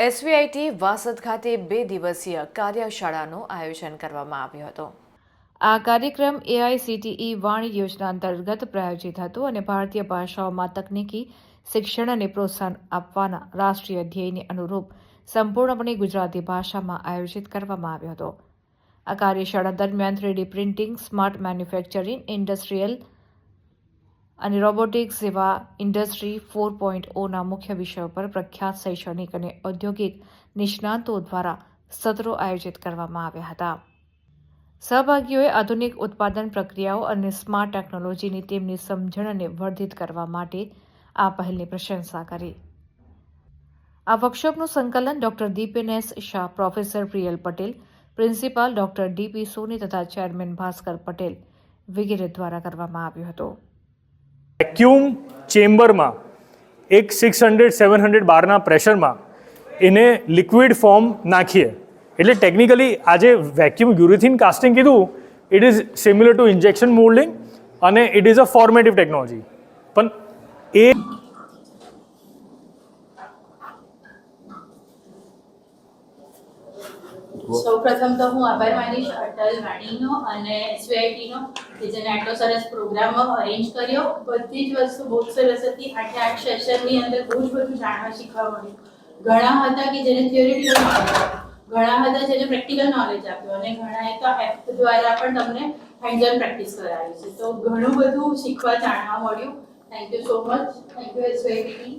SVIT Vasad ખાતે બે દિવસીય કાર્યશાળાનું આયોજન કરવામાં આવ્યું હતું. આ કાર્યક્રમ એઆઈસીટીઈ વાણી યોજના અંતર્ગત પ્રાયોજિત હતો અને ભારતીય ભાષાઓમાં તકનીકી શિક્ષણ અને પ્રોત્સાહન આપવાના રાષ્ટ્રીય ધ્યેયને અનુરૂપ સંપૂર્ણપણે ગુજરાતી ભાષામાં આયોજિત કરવામાં આવ્યો હતો. આ કાર્યશાળા દરમિયાન three D printing, smart manufacturing, industrial અને રોબોટિક્સ જેવા ઇન્ડસ્ટ્રી ફોર પોઈન્ટ ઓના મુખ્ય વિષયો પર પ્રખ્યાત શૈક્ષણિક અને ઔદ્યોગિક નિષ્ણાતો દ્વારા સત્રો આયોજિત કરવામાં આવ્યા હતા. સહભાગીઓએ આધુનિક ઉત્પાદન પ્રક્રિયાઓ અને સ્માર્ટ ટેકનોલોજીની તેમની સમજણને વર્ધિત કરવા માટે આ પહેલની પ્રશંસા કરી. આ વર્કશોપનું સંકલન doctor Dipen S Shah, professor Priyal Patel, principal doctor DP Soni તથા ચેરમેન ભાસ્કર પટેલ વગેરે દ્વારા કરવામાં આવ્યું હતું. વેક્યુમ ચેમ્બરમાં એક સિક્સ હંડ્રેડ સેવન હંડ્રેડ બારના પ્રેશરમાં એને લિક્વિડ ફોર્મ નાખીએ. એટલે ટેકનિકલી આજે વેક્યુમ યુરિથિન કાસ્ટિંગ કીધું it is similar to injection moulding અને it is a formative technology પણ એ સૌપ્રથમ તો હું આભાર માનીશ અટલ વાણીનો અને એસવીઆઈટીનો કે જેને આટલો સરસ પ્રોગ્રામ અરેન્જ કર્યો. બધી જ વસ્તુ બહુ સરસ હતી. આઠે આઠ સેશનની અંદર બહુ જ બધું જાણવા શીખવા મળ્યું. ઘણા હતા કે જેને થિયોરિટિકલ ઘણા હતા જેને પ્રેક્ટિકલ નોલેજ આપ્યું. અને ઘણાએ તો એપ દ્વારા પણ તમને હેન્ડલ પ્રેક્ટિસ કરાવી છે. તો ઘણું બધું શીખવા, જાણવા મળ્યું. Thank you so much thank you SVIT